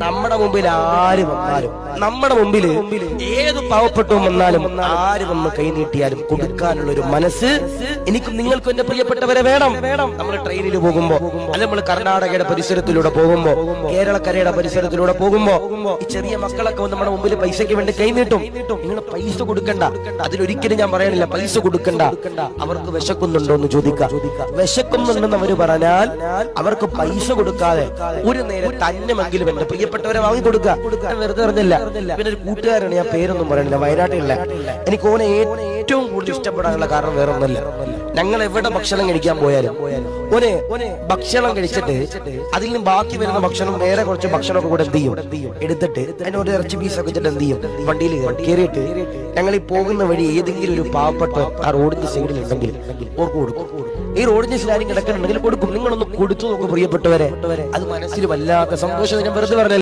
നമ്മുടെ മുമ്പിൽ ആര് വന്നാലും നമ്മുടെ മുമ്പിൽ ഏത് പാവപ്പെട്ടവും വന്നാലും ആര് വന്ന് കൈ നീട്ടിയാലും കൊടുക്കാനുള്ള ഒരു മനസ്സ് എനിക്കും നിങ്ങൾക്കും എന്റെ പ്രിയപ്പെട്ടവരെ വേണം. വേണം നമ്മൾ ട്രെയിനിൽ പോകുമ്പോ അല്ലെ നമ്മൾ കർണാടകയുടെ പരിസരത്തിലൂടെ പോകുമ്പോ കേരളക്കരയുടെ പരിസരത്തിലൂടെ പോകുമ്പോ ഈ ചെറിയ മക്കളൊക്കെ നമ്മുടെ മുമ്പിൽ പൈസയ്ക്ക് വേണ്ടി കൈ നീട്ടും. നിങ്ങൾ പൈസ കൊടുക്കണ്ട. അതിലൊരിക്കലും ഞാൻ പറയണില്ല പൈസ കൊടുക്കണ്ട. അവർക്ക് വിശക്കുന്നുണ്ടോ എന്ന് ചോദിക്കാം വിശക്കുന്നുണ്ടെന്ന് അവർ പറഞ്ഞാൽ അവർക്ക് പൈസ കൊടുക്കാതെ ഒരു നേരം തന്നെമെങ്കിലും എന്റെ പ്രിയപ്പെട്ടവരെ വാങ്ങി കൊടുക്കുക. വെറുതെ പറഞ്ഞില്ല. പിന്നെ ഒരു കൂട്ടുകാരാണ് ഞാൻ പേരൊന്നും പറയണില്ല വയനാട്ടിലുള്ള എനിക്ക് ഓനെ ഏറ്റവും കൂടുതൽ ഇഷ്ടപ്പെടാനുള്ള കാരണം വേറെ ഒന്നല്ല ഞങ്ങൾ എവിടെ ഭക്ഷണം കഴിക്കാൻ പോയാലും ഓനെ ഭക്ഷണം കഴിച്ചിട്ട് അതിൽ നിന്ന് ബാക്കി വരുന്ന ഭക്ഷണം വേറെ കുറച്ച് ഭക്ഷണമൊക്കെ കൂടെ എന്ത് ചെയ്യും? എടുത്തിട്ട് അതിന് ഒരു ഇറച്ചി പീസ് വെച്ചിട്ട് എന്ത് ചെയ്യും? വണ്ടിയിൽ കയറിയിട്ട് ഞങ്ങൾ ഈ പോകുന്ന വഴി ഏതെങ്കിലും ഒരു പാവപ്പെട്ട ആ റോഡിന്റെ സൈഡിൽ ഉണ്ടെങ്കിൽ ഓർക്ക് കൊടുക്കും. ഈ റോഡിന്റെ സൈഡിൽ കിടക്കുന്നുണ്ടെങ്കിൽ കൊടുക്കും. നിങ്ങളൊന്ന് കൊടുത്തു നോക്കും പ്രിയപ്പെട്ടവരെ. അത് മനസ്സിൽ വല്ലാത്ത സന്തോഷം. ഞാൻ വെറുതെ പറഞ്ഞില്ല.